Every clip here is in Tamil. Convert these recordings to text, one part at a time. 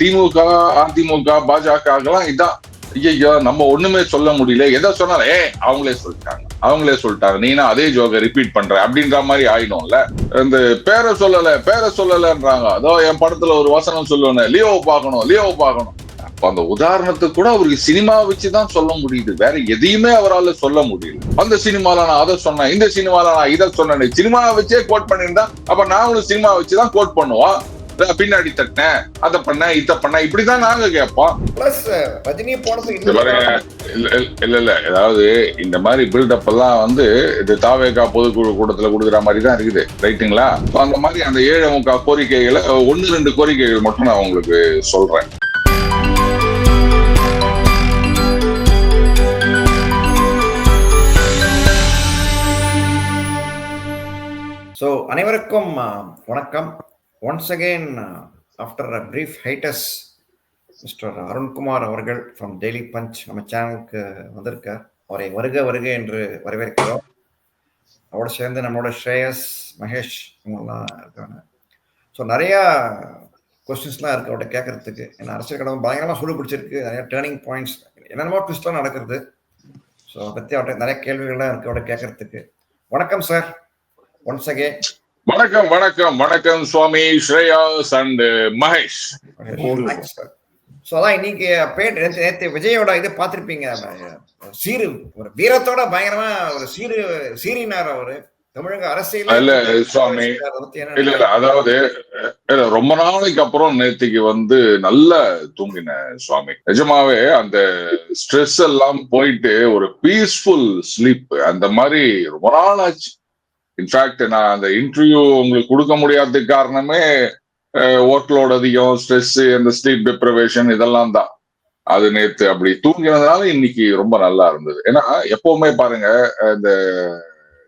திமுக அதிமுக பாஜக எல்லாம் இதான் ஐயோ நம்ம ஒண்ணுமே சொல்ல முடியல. எதை சொன்னாலும் ஏ அவங்களே சொல்லிட்டாங்க. அவங்களே சொல்லிட்டாங்க. நீனா அதே ஜோக ரிப்பீட் பண்ற? அப்படின்ற மாதிரி ஆயிடும்ல. இந்த பேரை சொல்லல பேரை சொல்லலன்றாங்க. அதோ என் படத்துல ஒரு வசனம் சொல்லுவேன் லியோ பார்க்கணும் லியோ பார்க்கணும். அப்ப அந்த உதாரணத்துக்கு கூட அவருக்கு சினிமா வச்சுதான் சொல்ல முடியுது. வேற எதையுமே அவரால் சொல்ல முடியல. அந்த சினிமால நான் அதை சொன்னேன் இந்த சினிமால நான் இதை சொன்னேன். சினிமாவை வச்சே கோட் பண்ணியிருந்தா அப்ப நாங்களும் சினிமா வச்சுதான் கோட் பண்ணுவோம். பின்னாடி தட்டினேன் அதை பண்ண இத பண்ண இப்படிதான் நாங்க கேட்போம். இல்ல இல்ல- அதாவது இந்த மாதிரி பில்டப் எல்லாம் வந்து இது தாவேகா பொதுக்குழு கூட்டத்துல கொடுக்குற மாதிரி தான் இருக்குது. ரைட்டுங்களா? அந்த மாதிரி அந்த ஏழு முக்கா கோரிக்கைகளை ஒன்னு ரெண்டு கோரிக்கைகள் மட்டும் நான் உங்களுக்கு சொல்றேன். ஸோ அனைவருக்கும் வணக்கம். Once again after a brief hiatus mister Arunkumar அவர்கள் ஃப்ரம் டெய்லி பஞ்ச் நம்ம சேனலுக்கு வந்திருக்கார் அவரை வருக வருக என்று வரவேற்கிறோம். அவரோட சேர்ந்து நம்மளோட ஸ்ரேயஸ் மகேஷ் இவங்கெல்லாம் இருக்காங்க. ஸோ நிறையா கொஸ்டின்ஸ்லாம் இருக்கு அவர்கிட்ட கேட்கறதுக்கு. ஏன்னா அரசியல் கடவுள் பயங்கரமாக சூடு பிடிச்சிருக்கு. நிறைய டேர்னிங் பாயிண்ட்ஸ் என்னென்னமோ ட்விஸ்ட்லாம் நடக்கிறது. ஸோ அதை பற்றி அவர்கிட்ட நிறைய கேள்விகள்லாம் இருக்கு அவர்கிட்ட கேட்கறதுக்கு. வணக்கம் சார் ஒன்ஸ் அகேன் வணக்கம் வணக்கம் வணக்கம் சுவாமி ஸ்ரேயாஸ் அண்ட் மகேஷ். அதான் இன்னைக்கு பேட் நேத்து நேத்து விஜயோட இது பார்த்துருப்பீங்க சீரு ஒரு வீரத்தோட பயங்கரமா ஒரு சீரு சீரினார் அவரு. தமிழக அரசியல் இல்ல, சுவாமி. இல்ல இல்ல அதாவது ரொம்ப நாளைக்கு அப்புறம் நேத்திக்கு வந்து நல்ல தூங்கின சுவாமி. நிஜமாவே அந்த ஸ்ட்ரெஸ் எல்லாம் போயிட்டு ஒரு பீஸ்ஃபுல் ஸ்லீப் அந்த மாதிரி ரொம்ப நாள் ஆச்சு. இன்ஃபேக்ட் நான் அந்த இன்டர்வியூ உங்களுக்கு கொடுக்க முடியாததுக்கு காரணமே ஒர்க்லோட் அதிகம் ஸ்ட்ரெஸ் அந்த ஸ்லீப் டிப்ரவேஷன் இதெல்லாம் தான். அது நேற்று அப்படி தூங்கினதுனால இன்னைக்கு ரொம்ப நல்லா இருந்தது. ஏன்னா எப்பவுமே பாருங்க இந்த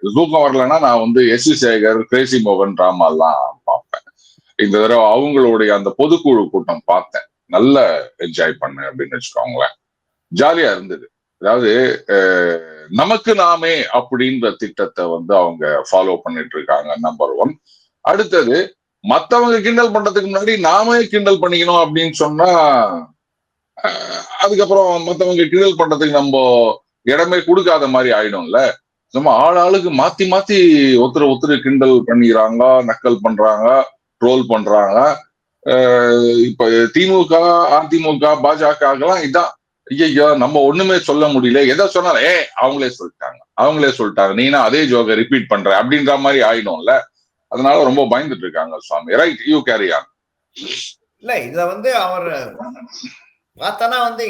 தூக்கம் வரலன்னா நான் வந்து எஸ் வி சேகர் கிரேசி மோகன் டிராமா எல்லாம் பார்ப்பேன். இந்த தடவை அவங்களுடைய அந்த பொதுக்குழு கூட்டம் பார்த்தேன். நல்ல என்ஜாய் பண்ணேன் அப்படின்னு வச்சுக்கோங்களேன். ஜாலியா இருந்தது. அதாவது நமக்கு நாமே அப்படின்ற திட்டத்தை வந்து அவங்க ஃபாலோ பண்ணிட்டு இருக்காங்க நம்பர் ஒன் அடுத்தது மத்தவங்க கிண்டல் பண்றதுக்கு முன்னாடி நாமே கிண்டல் பண்ணிக்கணும் அப்படின்னு சொன்னா அதுக்கப்புறம் மத்தவங்க கிண்டல் பண்றதுக்கு நம்ம இடமே கொடுக்காத மாதிரி ஆயிடும்ல. நம்ம ஆள் ஆளுக்கு மாத்தி மாத்தி ஒருத்தர் ஒருத்தர் கிண்டல் பண்ணிக்கிறாங்க நக்கல் பண்றாங்க ட்ரோல் பண்றாங்க இப்ப திமுக அதிமுக பாஜக எல்லாம் இதான். ஐயோ நம்ம ஒண்ணுமே சொல்ல முடியல. எதை சொன்னாலும் ஏ அவங்களே சொல்லிட்டாங்க. அவங்களே சொல்லிட்டாங்க. நீனா அதே ஜோக ரிப்பீட் பண்ற. அப்படின்ற மாதிரி ஆயிடும்ல. அதனால ரொம்ப பயந்துட்டு இருக்காங்க Swami. Right you carry on இல்ல இத வந்து அவர் பார்த்தனா வந்து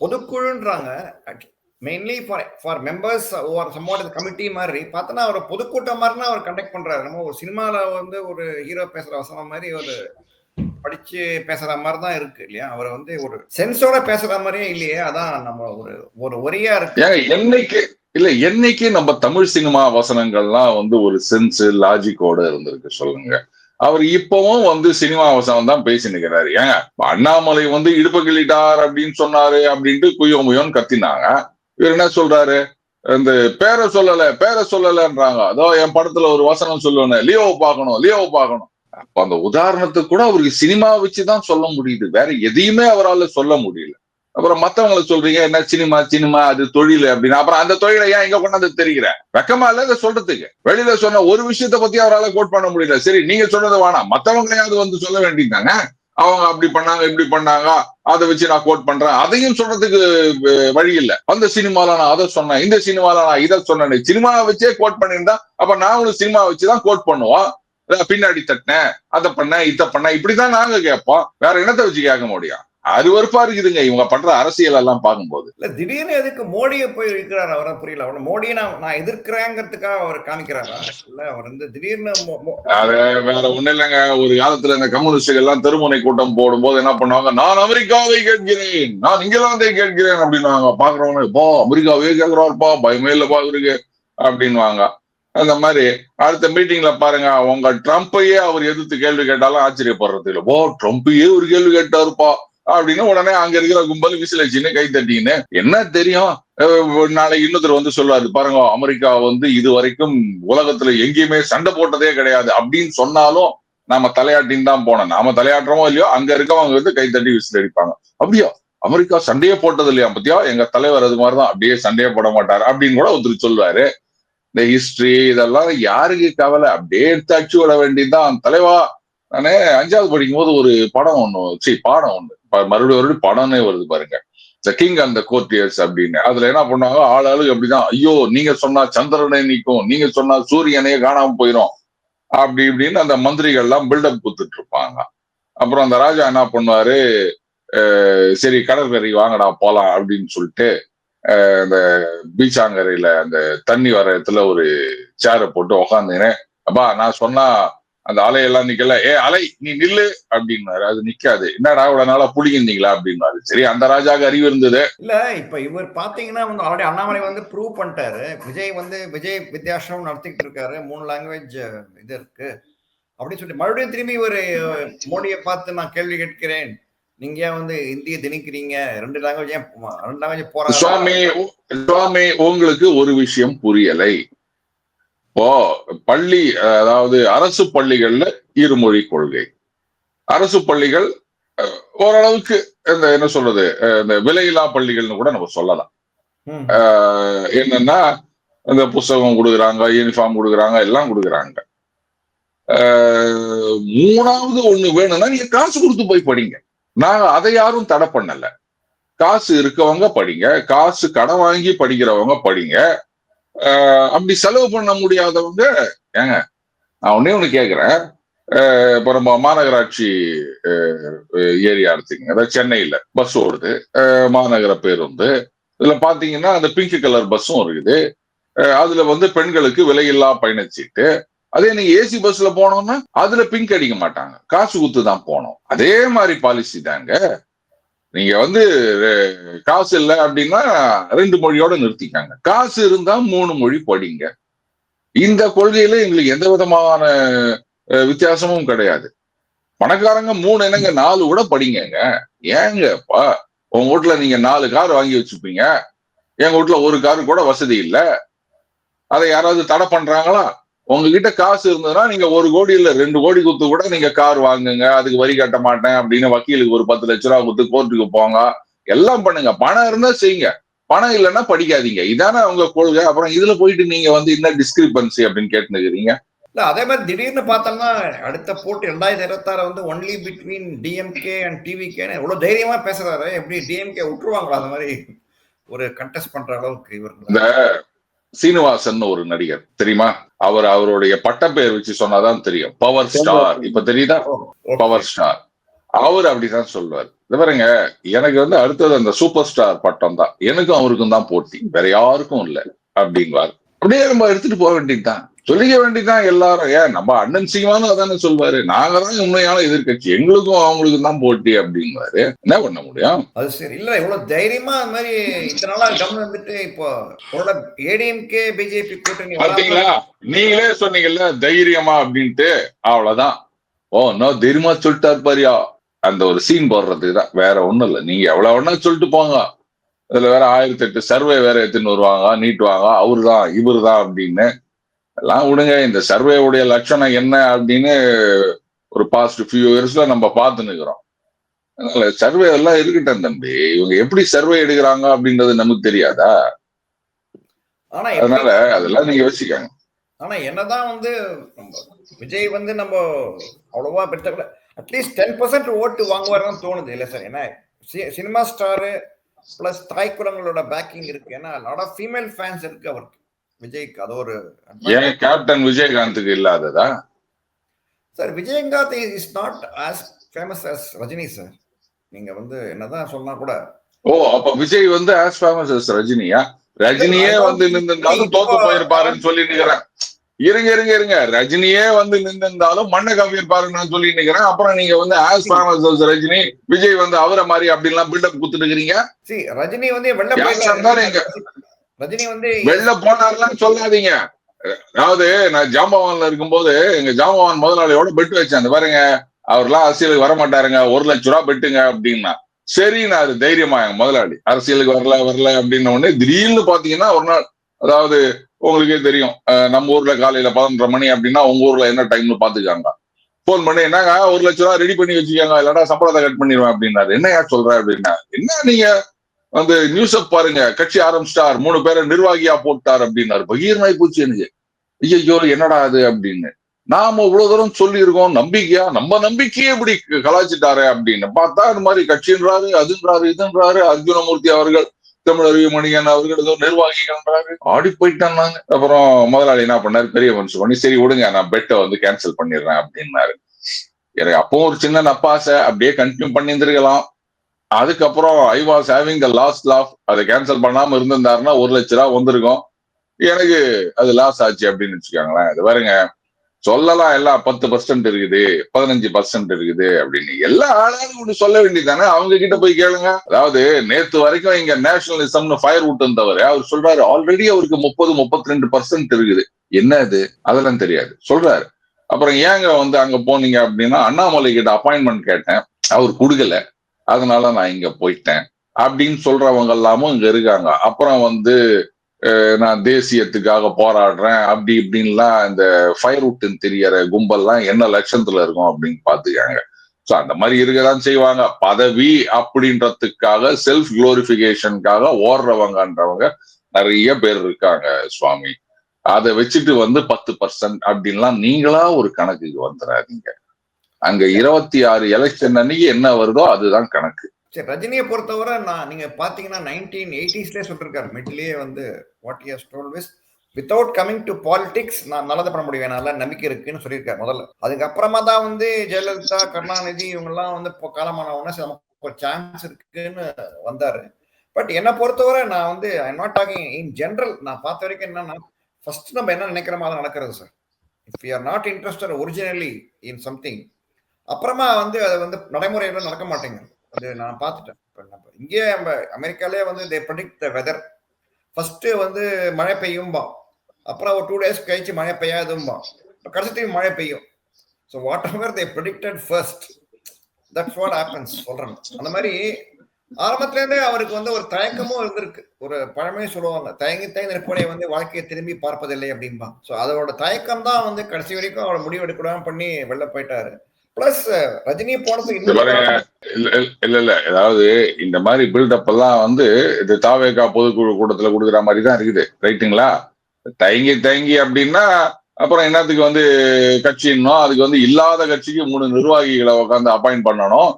பொதுக்குழுன்றாங்க. Mainly for for members or somewhat committee மாதிரி பார்த்தனா அவர் பொதுக்கூட்டம் மாதிரினா அவர் கண்டக்ட் பண்றாரு. நம்ம ஒரு சினிமால வந்து ஒரு ஹீரோ பேசுற வசனம் மாதிரி ஒரு படிச்சு பேசுற மாதிரி தான் இருக்கு இல்லையா? அவர் வந்து ஒரு சென்ஸோட பேசுற மாதிரியே இல்லையே? அதான் நம்ம ஒரு ஒரு ஒரியா இருக்கு. என்னைக்கு இல்ல என்னைக்கு நம்ம தமிழ் சினிமா வசனங்கள்லாம் வந்து ஒரு சென்ஸ் லாஜிக்கோட இருந்திருக்கு சொல்லுங்க. அவர் இப்பவும் வந்து சினிமா வசனம் தான் பேசி நிக்கிறாரு ஏங்க அண்ணாமலை வந்து இடுப்பு கிள்ளிட்டார் அப்படின்னு சொன்னாரு அப்படின்ட்டு குய்யோ முயோன்னு கத்தினாங்க. இவர் என்ன சொல்றாரு? இந்த பேரை சொல்லல பேரை சொல்லலன்றாங்க. அதோ என் படத்துல ஒரு வசனம் சொல்லுவேன் லியோவை பார்க்கணும் லியோவை பார்க்கணும். அப்ப அந்த உதாரணத்துக்கு கூட அவருக்கு சினிமா வச்சுதான் சொல்ல முடியுது. வேற எதையுமே அவரால் சொல்ல முடியல. அப்புறம் மத்தவங்களை சொல்றீங்க என்ன சினிமா சினிமா அது தொழில் அப்படின்னு. அப்புறம் அந்த தொழிலை ஏன் இங்க கொண்டாந்து தெரிகிற? வெக்கமா இல்ல இதை சொல்றதுக்கு. வெளியில சொன்ன ஒரு விஷயத்த பத்தி அவரால் கோட் பண்ண முடியல. சரி நீங்க சொன்னது வேணாம். மத்தவங்களையாவது வந்து சொல்ல வேண்டியதானே அவங்க அப்படி பண்ணாங்க இப்படி பண்ணாங்க. அதை வச்சு நான் கோட் பண்றேன். அதையும் சொல்றதுக்கு வழி இல்ல. அந்த சினிமால நான் அதை சொன்னேன். இந்த சினிமால நான் இதை சொன்னேன். சினிமாவை வச்சே கோட் பண்ணியிருந்தா அப்ப நாங்களும் சினிமா வச்சுதான் கோட் பண்ணுவோம். பின்னாடி தட்டினேன் அதை பண்ண இதை பண்ண இப்படிதான் நாங்க கேட்போம். வேற என்னத்தை வச்சு கேட்க முடியும்? அருவருப்பா இருக்குதுங்க. இவங்க பண்ற அரசியல் எல்லாம் பார்க்கும்போது. இல்ல திடீர்னு எதுக்கு மோடியை போய் இருக்கிறார்? அவரை புரியல. அவரை மோடியை நான் நான் எதிர்க்கிறேங்கிறதுக்காக அவர் காமிக்கிறாரா? இல்ல அவர் வந்து திடீர்னு அது வேற ஒண்ணு இல்லைங்க. ஒரு காலத்துல இந்த கம்யூனிஸ்டுகள் எல்லாம் தெருமுனை கூட்டம் போடும்போது என்ன பண்ணுவாங்க? நான் அமெரிக்காவை கேட்கிறேன். நான் இங்கிலாந்தை கேட்கிறேன் அப்படின்னுவாங்க. பாக்குறவங்க பா அமெரிக்காவே கேட்கிறாருப்பா. பயமே இல்ல பாக்குறீங்க அப்படின்வாங்க அந்த மாதிரி அடுத்த மீட்டிங்ல பாருங்க உங்க ட்ரம்ப்பையே அவர் எதிர்த்து கேள்வி கேட்டாலும் ஆச்சரியப்படுறது இல்ல. ஓ ட்ரம்ப்பையே ஒரு கேள்வி கேட்டாருப்பா அப்படின்னு உடனே அங்க இருக்கிற கும்பல் விசிலச்சின்னு கை தட்டின்னு என்ன தெரியும்? நாளைக்கு இன்னொருத்தர் வந்து சொல்லுவாரு பாருங்க அமெரிக்கா வந்து இது வரைக்கும் உலகத்துல எங்கேயுமே சண்டை போட்டதே கிடையாது அப்படின்னு சொன்னாலும் நாம தலையாட்டின்னு தான் போனோம். நாம தலையாட்டுறோமோ இல்லையோ அங்க இருக்கவங்க வந்து கை தட்டி விசில் அடிப்பாங்க அப்படியா? அமெரிக்கா சண்டையே போட்டது இல்லையா பத்தியா? எங்க தலைவர் அது மாதிரிதான் அப்படியே சண்டையே போட மாட்டாரு அப்படின்னு கூட ஒருத்தர் சொல்லுவாரு. இந்த ஹிஸ்டரி இதெல்லாம் யாருக்கு கவலை? அப்படியே எடுத்து அச்சு விட வேண்டியதுதான். தலைவா நானே அஞ்சாவது படிக்கும் போது ஒரு படம் ஒண்ணு சரி பாடம் ஒண்ணு. மறுபடியும் மறுபடியும் படம்னே வருது பாருங்க. த கிங் அண்ட் த கோர்டியர்ஸ் அப்படின்னு. அதுல என்ன பண்ணுவாங்க? ஆள் ஆளுக்கு அப்படிதான் ஐயோ நீங்க சொன்னா சந்திரனே நிற்கும் நீங்க சொன்னா சூரியனே காணாம போயிரும். அப்படி இப்படின்னு அந்த மந்திரிகள்லாம் பில்டப் கொடுத்துட்டு இருப்பாங்க அப்புறம் அந்த ராஜா என்ன பண்ணுவாரு? சரி கடற்கரை வாங்கடா போலாம் அப்படின்னு சொல்லிட்டு இந்த அந்த பீச்சாங்கரையில அந்த தண்ணி வர இடத்துல ஒரு சேரை போட்டு உக்காந்துனேன் அப்பா நான் சொன்னா அந்த அலையெல்லாம் நிக்கல. ஏ அலை நீ நில்லு அப்படின்னாரு. அது நிக்காது. என்னடா இவ்வளவு நாளா புளிங்கிருந்தீங்களா அப்படின்னாரு. சரி அந்த ராஜாவுக்கு அறிவு இருந்தது. இல்ல இப்ப இவர் பாத்தீங்கன்னா வந்து ஆல்ரெடி அண்ணாமலை வந்து ப்ரூவ் பண்ணிட்டாரு. விஜய் வந்து விஜய் வித்யாசிரமம் நடத்திக்கிட்டு இருக்காரு. மூணு லாங்குவேஜ் இது இருக்கு. அப்படின்னு சொல்லி மறுபடியும் திரும்பி ஒரு மோடியை பார்த்து நான் கேள்வி கேட்கிறேன். நீங்க வந்து இந்திய திணிக்கிறீங்க? ரெண்டு லாங்குவேஜ் ரெண்டு லாங்குவேஜ் போறாங்க? சுவாமி சுவாமி உங்களுக்கு ஒரு விஷயம் புரியலை. இப்போ பள்ளி அதாவது அரசு பள்ளிகள்ல இருமொழி கொள்கை. அரசு பள்ளிகள் ஓரளவுக்கு இந்த என்ன சொல்றது இந்த விலையில்லா பள்ளிகள்னு கூட நம்ம சொல்லலாம். என்னன்னா இந்த புஸ்தகம் கொடுக்குறாங்க யூனிஃபார்ம் கொடுக்குறாங்க எல்லாம் கொடுக்குறாங்க. மூணாவது ஒண்ணு வேணும்னா நீங்க காசு கொடுத்து போய் படிங்க. நாங்க அதை யாரும் தடை பண்ணல. காசு இருக்கவங்க படிங்க காசு கடன் வாங்கி படிக்கிறவங்க படிங்க. அப்படி செலவு பண்ண முடியாதவங்க ஏங்க நான் ஒன்னே ஒண்ணு கேக்குறேன். இப்போ நம்ம மாநகராட்சி ஏரியா எடுத்தீங்க அதாவது சென்னையில பஸ் ஓடுது மாநகர பேருந்து இதில் பாத்தீங்கன்னா அந்த பிங்க் கலர் பஸ்ஸும் இருக்குது. அதில் அதுல வந்து பெண்களுக்கு விலையில்லா பயணச்சீட்டு. அதே நீங்க ஏசி பஸ்ல போனோம்னா அதுல பிங்க் அடிக்க மாட்டாங்க. காசு குத்து தான் போனோம். அதே மாதிரி பாலிசி தாங்க. நீங்க வந்து காசு இல்லை அப்படின்னா ரெண்டு மொழியோட நிறுத்திக்காங்க. காசு இருந்தா மூணு மொழி படிங்க. இந்த கொள்கையில எங்களுக்கு எந்த விதமான வித்தியாசமும் கிடையாது. பணக்காரங்க மூணு என்னங்க நாலு கூட படிங்கங்க. ஏங்கப்பா உங்க வீட்டுல நீங்க நாலு கார் வாங்கி வச்சுப்பீங்க. எங்க வீட்டுல ஒரு காரு கூட வசதி இல்லை. அதை யாராவது தடை பண்றாங்களா? உங்ககிட்ட காசு இருந்ததுன்னா நீங்க ஒரு கோடி இல்ல ரெண்டு கோடி கொடுத்து கூட நீங்க கார் வாங்குங்க அதுக்கு வரி கட்ட மாட்டேன் அப்படின்னு வக்கீலுக்கு ஒரு பத்து லட்ச ரூபா கொடுத்து கோர்ட்டுக்கு போங்க. எல்லாம் பண்ணுங்க. பணம் இருந்தா செய்யுங்க. பணம் இல்லைன்னா படிக்காதீங்க. இதானே அவங்க கொள்கை. அப்புறம் இதுல போயிட்டு நீங்க வந்து என்ன டிஸ்கிரிபன்சி அப்படின்னு கேட்டுக்கிறீங்க இல்ல அதே மாதிரி திடீர்னு பார்த்தோம்னா அடுத்த போட்டி ரெண்டாயிரத்தி இருபத்தாறு வந்து ஒன்லி பிட்வீன் டிஎம்கே அண்ட் டிவிகேன்னு எவ்வளவு தைரியமா பேசுறாரு. எப்படி டிஎம்கே விட்டுருவாங்களா? அந்த மாதிரி ஒரு கண்டெஸ்ட் பண்ற அளவுக்கு இவர் இந்த சீனிவாசன் ஒரு நடிகர் தெரியுமா? அவர் அவருடைய பட்டப்பெயர் வச்சு சொன்னாதான் தெரியும். பவர் ஸ்டார் இப்ப தெரியுதா? பவர் ஸ்டார் அவர் அப்படிதான் சொல்லுவார். இது பாருங்க எனக்கு வந்து அடுத்தது அந்த சூப்பர் ஸ்டார் பட்டம் தான். எனக்கும் அவருக்கும் தான் போட்டி. வேற யாருக்கும் இல்ல. அப்படிங்குவார். அப்படியே நம்ம எடுத்துட்டு போக வேண்டியதுதான். சொல்லிக்க வேண்டியதுதான் எல்லாரும். ஏன்? நம்ம அண்ணன் சீமானும் அதானே சொல்வாரு. நாங்க தான் உண்மையான எதிர்க்கட்சி. எங்களுக்கும் அவங்களுக்கும் தான் போட்டி அப்படிங்குவாரு என்ன பண்ண முடியும்? அது சரி. இல்ல இவ்வளவு தைரியமா அந்த மாதிரி இத்தனை நாளா கவனம் வந்துட்டு இப்போ ஏடிஎம்கே பிஜேபி கூட்டணி பாத்தீங்களா? நீங்களே சொன்னீங்கல்ல தைரியமா அப்படின்ட்டு. அவ்வளவுதான். ஓ இன்னும் தைரியமா சொல்லிட்டாரு பாரியா. அந்த ஒரு சீன் போடுறதுக்கு தான். வேற ஒண்ணும் இல்ல. நீங்க எவ்வளவு வேணா சொல்லிட்டு போங்க. இதுல வேற ஆயிரத்தி எட்டு சர்வே வேற எடுத்துன்னு வருவாங்க நீட்டுவாங்க. அவரு தான் இவரு தான் அப்படின்னு எல்லாம் விடுங்க இந்த சர்வேவுடைய லட்சணம் என்ன அப்படின்னு ஒரு பாஸ்ட் ஃபியூ இயர்ஸ்ல நம்ம பார்த்து நிக்கிறோம். அதனால சர்வே எல்லாம் இருக்கட்டும் தம்பி. இவங்க எப்படி சர்வே எடுக்கிறாங்க அப்படின்றது நமக்கு தெரியாதா? ஆனா அதனால அதெல்லாம் நீங்க யோசிக்காங்க ஆனா என்னதான் வந்து விஜய் வந்து நம்ம அவ்வளவா பெற்ற அட்லீஸ்ட் டென் பர்சன்ட் ஓட்டு வாங்குவாருன்னு தோணுது. இல்ல சார் ஏன்னா சினிமா ஸ்டாரு பிளஸ் தாய் குலங்களோட பேக்கிங் இருக்கு. ஏன்னா லாட் ஆஃப் ஃபீமேல் ஃபேன்ஸ் இருக்கு அவருக்கு. விஜய்க்கு அது ஒரு ஏன் கேப்டன் விஜயகாந்துக்கு இல்லாததா? Sir Vijayakanth is not as famous as Rajini sir நீங்க வந்து என்னதான் சொன்னா கூட. ஓ அப்ப விஜய் வந்து ஆஸ் ஃபேமஸ் as ரஜினியா? ரஜினியே வந்து நின்றிருந்தாலும் தோத்து போயிருப்பாருன்னு சொல்லி நிக்கிறேன் இருங்க இருங்க இருங்க. ரஜினியே வந்து நின்றிருந்தாலும் மண்ணை கவியிருப்பாருன்னு நான் சொல்லி நிக்கிறேன் அப்புறம் நீங்க வந்து as famous as Rajini Vijay வந்து அவரை மாதிரி அப்படின்லாம் பில்டப் குத்துட்டு இருக்கிறீங்க? ரஜினி வந்து ரஜினி வந்து வெளில போனார்லாம் சொல்லாதீங்க. அதாவது நான் ஜாம்பவான்ல இருக்கும்போது எங்க ஜாம்பவான் முதலாளியோட பெட் வச்சேன். அந்த பாருங்க அவர்லாம் அரசியலுக்கு வர மாட்டாருங்க. ஒரு லட்ச ரூபா பெட்டுங்க அப்படின்னா. சரி நான் அது தைரியமா எங்க முதலாளி. அரசியலுக்கு வரல வரல அப்படின்ன உடனே திடீர்னு பாத்தீங்கன்னா ஒரு நாள் அதாவது உங்களுக்கே தெரியும் நம்ம ஊர்ல காலையில பதினொன்றரை மணி அப்படின்னா உங்க ஊர்ல என்ன டைம்னு பாத்துக்காங்க போன் பண்ணி என்னங்க ஒரு லட்ச ரூபா ரெடி பண்ணி வச்சுக்காங்க. இல்லாட்டா சம்பளத்தை கட் பண்ணிடுவேன் அப்படின்னாரு. என்ன யார் சொல்ற அப்படின்னா என்ன நீங்க அந்த நியூஸ பாருங்க. கட்சி ஆரம்பிச்சிட்டார். மூணு பேரை நிர்வாகியா போட்டார் அப்படின்னாரு. பகீர்மாய் போச்சு எனக்கு. ஐயோ என்னடா அது அப்படின்னு. நாம இவ்வளவு தூரம் சொல்லி இருக்கோம் நம்பிக்கையா? நம்ம நம்பிக்கையே இப்படி கலாச்சிட்டாரு அப்படின்னு. பார்த்தா இந்த மாதிரி கட்சின்றாரு அதுன்றாரு இதுன்றாரு. அர்ஜுனமூர்த்தி அவர்கள் தமிழறிவு மணியன் அவர்கள் ஏதோ நிர்வாகிகள்ன்றாரு. ஆடி போயிட்டான்னாங்க அப்புறம் முதலாளி என்ன பண்ணாரு? பெரிய மனுஷன் பண்ணி சரி விடுங்க நான் பெட்டை வந்து கேன்சல் பண்ணிடுறேன் அப்படின்னாரு. எனக்கு அப்போ ஒரு சின்ன நப்பாசை. அப்படியே கண்டினியூ பண்ணியிருந்திருக்கலாம். அதுக்கப்புறம் I was having the last laugh அதை கேன்சல் பண்ணாம இருந்திருந்தாருன்னா ஒரு லட்ச ரூபா வந்திருக்கும். எனக்கு அது லாஸ் ஆச்சு அப்படின்னு வச்சுக்கோங்களேன். இது பாருங்க. சொல்லலாம் எல்லாம் பத்து பர்சன்ட் இருக்குது பதினஞ்சு பர்சன்ட் இருக்குது அப்படின்னு. எல்லா ஆளாலும் ஒண்ணு சொல்ல வேண்டியதானே அவங்க கிட்ட போய் கேளுங்க. அதாவது நேத்து வரைக்கும் இங்க நேஷனலிசம்னு ஃபயர் விட்டுருந்தவர் அவர் சொல்றாரு ஆல்ரெடி அவருக்கு முப்பது முப்பத்தி ரெண்டு பர்சன்ட் இருக்குது. என்ன அது? அதெல்லாம் தெரியாது. சொல்றாரு. அப்புறம் ஏங்க வந்து அங்க போனீங்க அப்படின்னா அண்ணாமலை கிட்ட அப்பாயின்மெண்ட் கேட்டேன். அவர் கொடுக்கல. அதனால நான் இங்க போயிட்டேன். அப்படின்னு சொல்றவங்க எல்லாமும் இங்க இருக்காங்க. அப்புறம் வந்து நான் தேசியத்துக்காக போராடுறேன். அப்படி இப்படின்லாம் இந்த ஃபயர் உட்டுன்னு தெரியற கும்பல்லாம் என்ன லட்சத்துல இருக்கும் அப்படின்னு பாத்துக்காங்க ஸோ அந்த மாதிரி இருக்கதான் செய்வாங்க. பதவி அப்படின்றதுக்காக செல்ஃப் குளோரிபிகேஷனுக்காக ஓடுறவங்கன்றவங்க நிறைய பேர் இருக்காங்க சுவாமி. அதை வச்சுட்டு வந்து பத்து பர்சன்ட் அப்படின்லாம் நீங்களா ஒரு கணக்குக்கு வந்துடாதீங்க அங்க இருபத்தி ஆறு எலெக்ஷன் அன்னைக்கு என்ன வருதோ அதுதான் கணக்கு. சரி ரஜினியை பொறுத்தவரை நான் நீங்க பாத்தீங்கன்னா நைன்டீன் எயிட்டிஸ்லேயே சொல்லிருக்காரு. மிட்லேயே வந்து what years told wish without coming to politics நான் நல்லது பண்ண முடியும். நல்ல நம்பிக்கை இருக்குன்னு சொல்லியிருக்காரு முதல்ல. அதுக்கப்புறமா தான் வந்து ஜெயலலிதா கருணாநிதி இவங்கெல்லாம் வந்து இப்போ காலமான உடனே நமக்கு ஒரு சான்ஸ் இருக்குன்னு வந்தாரு. பட் என்னை பொறுத்தவரை நான் வந்து I not talking in general நான் பார்த்த வரைக்கும் என்னன்னா ஃபர்ஸ்ட் நம்ம என்ன நினைக்கிற மாதிரி நடக்கிறது sir if you are not interested originally in something அப்புறமா வந்து அது வந்து நடைமுறையில நடக்க மாட்டேங்குது. அது நான் பார்த்துட்டேன். இப்போ நம்ம இங்கே நம்ம அமெரிக்காலே வந்து they predict the weather first வந்து மழை பெய்யும்பா. அப்புறம் ஒரு டூ டேஸ் கழிச்சு மழை பெய்யாதும்பா. இப்போ கடைசி மழை பெய்யும். So whatever they predicted first that's what happens சொல்கிறேன் அந்த மாதிரி ஆரம்பத்துலேருந்தே அவருக்கு வந்து ஒரு தயக்கமும் இருந்திருக்கு. ஒரு பழமையும் சொல்லுவாங்க. தயங்கி தயங்கி நிற்பனை வந்து வாழ்க்கையை திரும்பி பார்ப்பதில்லை அப்படின்பா ஸோ அதோட தயக்கம் தான் வந்து கடைசி வரைக்கும் அவரை முடிவெடுக்கலாம் பண்ணி வெளில போயிட்டாரு. பிளஸ் ரஜினி போனது இல்ல இல்ல அதாவது இந்த மாதிரி பில்டப் எல்லாம் வந்து இது தாவேகா பொதுக்குழு கூட்டத்துல கொடுக்குற மாதிரி தான் இருக்குது. ரைட்டுங்களா? தயங்கி தயங்கி அப்படின்னா அப்புறம் என்னத்துக்கு வந்து கட்சின்னும் அதுக்கு வந்து இல்லாத கட்சிக்கு மூணு நிர்வாகிகளை உட்காந்து அப்பாயிண்ட் பண்ணணும்.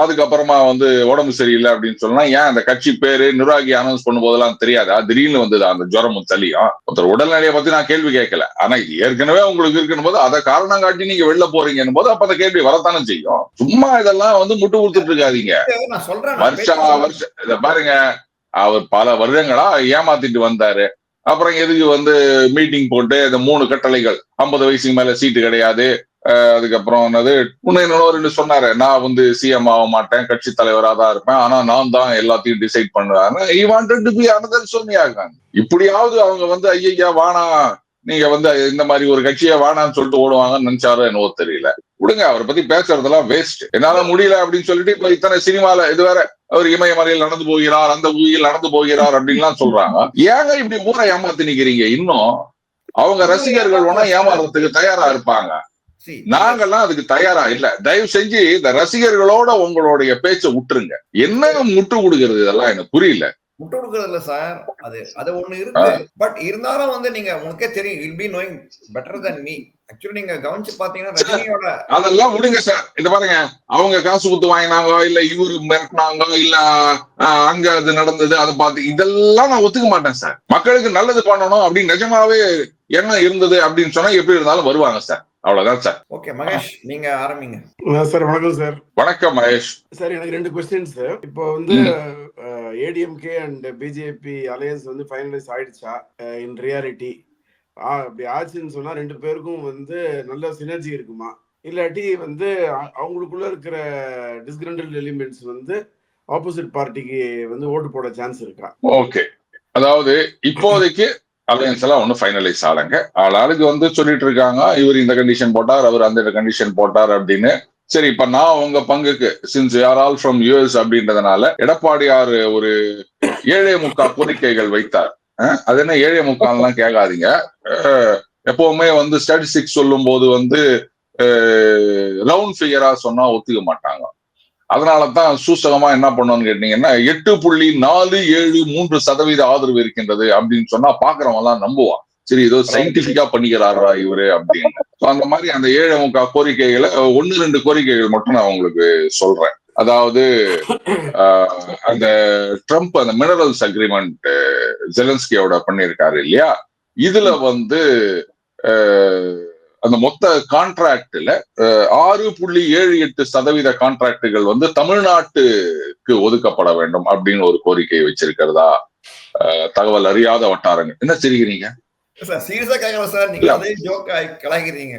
அதுக்கப்புறமா வந்து உடம்பு சரியில்லை அப்படின்னு சொன்னா ஏன் அந்த கட்சி பேரு நிர்வாகி அனௌன்ஸ் பண்ணும் போதெல்லாம் தெரியாதா திடீர்னு வந்தது அந்த ஜுரமும் சளியும் ஒருத்தர் உடல்நிலையை பத்தி நான் கேள்வி கேட்கல. ஆனா ஏற்கனவே உங்களுக்கு இருக்கணும் போது அதை காரணம் காட்டி நீங்க வெளில போறீங்கன்னு போது அப்ப அந்த கேள்வி வரத்தானே செய்யும். சும்மா இதெல்லாம் வந்து முட்டு கொடுத்துட்டு இருக்காதீங்க. நான் சொல்றேன் வருஷா வருஷம் இத பாருங்க. அவர் பல வருடங்களா ஏமாத்திட்டு வந்தாரு. அப்புறம் எதுக்கு வந்து மீட்டிங் போட்டு இந்த மூணு கட்டளைகள் ஐம்பது வயசுக்கு மேல சீட்டு கிடையாது. அதுக்கப்புறம் என்னது? இன்னும் ரெண்டு சொன்னாரு. நான் வந்து சிஎம் ஆக மாட்டேன் கட்சி தலைவராக தான் இருப்பேன். ஆனா நான் தான் எல்லாத்தையும் டிசைட் பண்ணுவேன். He wanted to be another Sonia இப்படியாவது அவங்க வந்து ஐயா வானா நீங்க வந்து இந்த மாதிரி ஒரு கட்சியை வானான்னு சொல்லிட்டு ஓடுவாங்கன்னு நினைச்சாரோ என்னவோ தெரியல. விடுங்க அவரை பத்தி பேசுறதெல்லாம் வேஸ்ட் என்னால முடியல அப்படின்னு சொல்லிட்டு இப்ப இத்தனை சினிமால இது வேற அவர் இமயமலையில் நடந்து போகிறார் அந்த ஊயில் நடந்து போகிறார் அப்படின்லாம் சொல்றாங்க. ஏங்க இப்படி ஊரை ஏமாத்தி நிக்கிறீங்க? இன்னும் அவங்க ரசிகர்கள் ஒன்னா ஏமாறதுக்கு தயாரா இருப்பாங்க. நாங்கெல்லாம் அதுக்கு தயாரா இல்ல. தயவு செஞ்சு இந்த ரசிகர்களோட உங்களுடைய பேச்சை விட்டுருங்க என்ன முட்டு கொடுக்கறது இதெல்லாம் எனக்கு புரியல. முட்டு கொடுக்கறது இல்ல சார் அது அது ஒண்ணு இருக்கு. பட் இருந்தாலும் வந்து நீங்க உனக்கே தெரியும். Will be knowing better than me actually நீங்க கவனிச்சு பாத்தீங்கன்னா ரஜினியோட அதெல்லாம் விடுங்க சார் இத பாருங்க. அவங்க காசு கொடுத்து வாங்கினாங்க இல்ல இவரு மிரட்டினாங்க இல்ல அங்க அது நடந்தது அதை பார்த்து இதெல்லாம் நான் ஒத்துக்க மாட்டேன் சார் மக்களுக்கு நல்லது பண்ணணும் அப்படின்னு நிஜமாவே என்ன இருந்தது அப்படின்னு சொன்னா எப்படி இருந்தாலும் வருவாங்க சார் அவ்வளவுதான் சார் ஓகே மகேஷ் நீங்க ஆரம்பிங்க. சார் வணக்கம் சார் வணக்கம் மகேஷ். சார் எனக்கு ரெண்டு கொஸ்டின்ஸ் இப்போ வந்து ஏடிஎம்கே அண்ட் பிஜேபி அலையன்ஸ் வந்து ஃபைனலைஸ் ஆயிடுச்சா இன் ரியாலிட்டி அப்படி ஆச்சுன்னு சொன்னா ரெண்டு பேருக்கும் வந்து நல்ல சினர்ஜி இருக்குமா? இல்லாட்டி வந்து அவங்களுக்குள்ள இருக்கிற டிஸ்கிரண்டல் எலிமெண்ட்ஸ் வந்து ஆப்போசிட் பார்ட்டிக்கு வந்து ஓட்டு போட சான்ஸ் இருக்கா? ஓகே அதாவது இப்போதைக்கு அலையன்ஸ் எல்லாம் ஒன்றும் ஃபைனலைஸ் ஆகலைங்க. ஆளாளுக்கு வந்து சொல்லிட்டு இருக்காங்க இவர் இந்த கண்டிஷன் போட்டார் அவர் அந்த கண்டிஷன் போட்டார் அப்படின்னு. சரி இப்ப நான் உங்க பங்குக்கு சின்ஸ் யார் ஆல் ஃப்ரம் யூஎஸ் அப்படின்றதுனால எடப்பாடியார் ஒரு ஏழை முக்கால் கோரிக்கைகள் வைத்தார். அது என்ன ஏழை முக்கால்லாம் கேட்காதீங்க. எப்பவுமே வந்து ஸ்டாட்டிஸ்டிக்ஸ் சொல்லும் போது வந்து ரவுண்ட் ஃபிகரா சொன்னா ஒத்துக்க மாட்டாங்க. அதனால தான் சூசகமா என்ன பண்ணுவோம்னு கேட்டீங்கன்னா எட்டு புள்ளி நாலு ஏழு மூன்று சதவீத ஆதரவு இருக்கின்றது அப்படின்னு சொன்னா பாக்குறவங்க எல்லாம் நம்புவான். சரி ஏதோ சயின்டிபிக்கா பண்ணிக்கிறாரா இவரு அப்படின்னு. அந்த மாதிரி அந்த ஏழு முக்கா கோரிக்கைகளை ஒன்னு ரெண்டு கோரிக்கைகள் மட்டும் நான் உங்களுக்கு சொல்றேன். அதாவது அந்த ட்ரம்ப் அந்த மினரல்ஸ் அக்ரிமெண்ட் ஜெலன்ஸ்கியோட பண்ணியிருக்காரு இல்லையா? இதுல வந்து அந்த மொத்த கான்ட்ராக்ட்ல ஆறு புள்ளி ஏழு எட்டு சதவீத கான்ட்ராக்டுகள் வந்து தமிழ்நாட்டுக்கு ஒதுக்கப்பட வேண்டும் அப்படின்னு ஒரு கோரிக்கை வச்சிருக்கிறதா? தகவல் அறியாத வட்டாரங்கள். என்ன சிரிக்கிறீங்க? சார் சீரியஸா கேட்கல சார். நீங்க. அதே ஜோக்கா கலாய்க்கிறீங்க.